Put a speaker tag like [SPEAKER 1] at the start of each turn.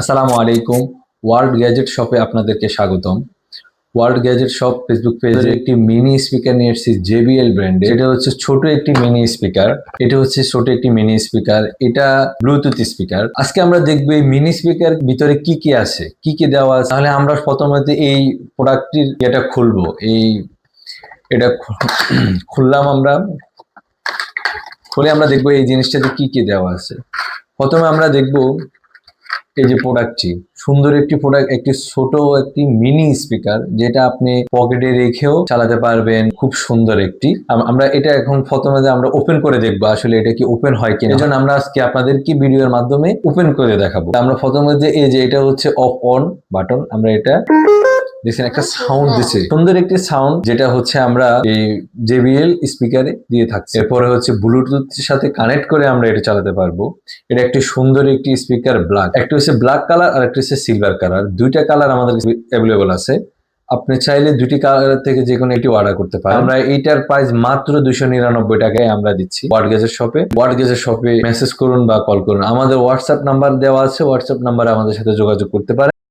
[SPEAKER 1] আসসালামু আলাইকুম। World gadget শপে আপনাদেরকে স্বাগতম। ওয়ার্ল্ড গ্যাজেট শপ ফেসবুক পেজে একটি মিনি স্পিকার নিয়ে এসেছি জেবিএল ব্র্যান্ডের। এটা হচ্ছে ছোট একটি মিনি স্পিকার। এটা হচ্ছে ছোট একটি মিনি স্পিকার। এটা ব্লুটুথ স্পিকার। আজকে আমরা দেখব এই মিনি স্পিকার ভিতরে কি কি আছে, কি কি দেওয়া আছে। তাহলে আমরা প্রথমত এই প্রোডাক্টটির এটা খুলবো। এই এটা খুললাম আমরা। খুলে আমরা দেখব এই জিনিসটাতে কি কি দেওয়া আছে। প্রথমে আমরা দেখব এই যে প্রোডাক্টটি সুন্দর একটি প্রোডাক্ট একটি ছোট একটি মিনি স্পিকার যেটা আপনি পকেটে রেখেও চালাতে পারবেন। খুব সুন্দর একটি। আম- আমরা এটা এখন প্রথমে আমরা ওপেন করে দেখব আসলে এটা কি ওপেন হয় কিনা। এই জন্য আমরা আজকে আপনাদের কি ভিডিওর মাধ্যমে ওপেন করে দেখাবো। আমরা প্রথমে যে, এই যে এটা হচ্ছে অফ অন বাটন আমরা এটা দেখছেন একটা সাউন্ড দিচ্ছে সুন্দর একটি সাউন্ড যেটা হচ্ছে আমরা এই জেবিএল স্পিকারে দিয়ে থাকছি। এরপরে হচ্ছে ব্লুটুথ এর সাথে কানেক্ট করে আমরা এটা চালাতে পারব। এটা একটি সুন্দর একটি স্পিকার ব্ল্যাক একটা হচ্ছে ব্ল্যাক কালার আর একটা হচ্ছে সিলভার কালার দুইটা কালার আমাদের অ্যাভেলেবল আছে। আপনি চাইলে দুটি কালার থেকে যে কোনো একটি অর্ডার করতে পারেন। আমরা এইটার প্রাইস মাত্র দুশো নিরানব্বই টাকায় আমরা দিচ্ছি। ওয়ার্ড গেজের শপে ওয়ার্ড গেজের শপে মেসেজ করুন বা কল করুন। আমাদের হোয়াটসঅ্যাপ নাম্বার দেওয়া আছে। হোয়াটসঅ্যাপ নাম্বারে আমাদের সাথে যোগাযোগ করতে পারেন।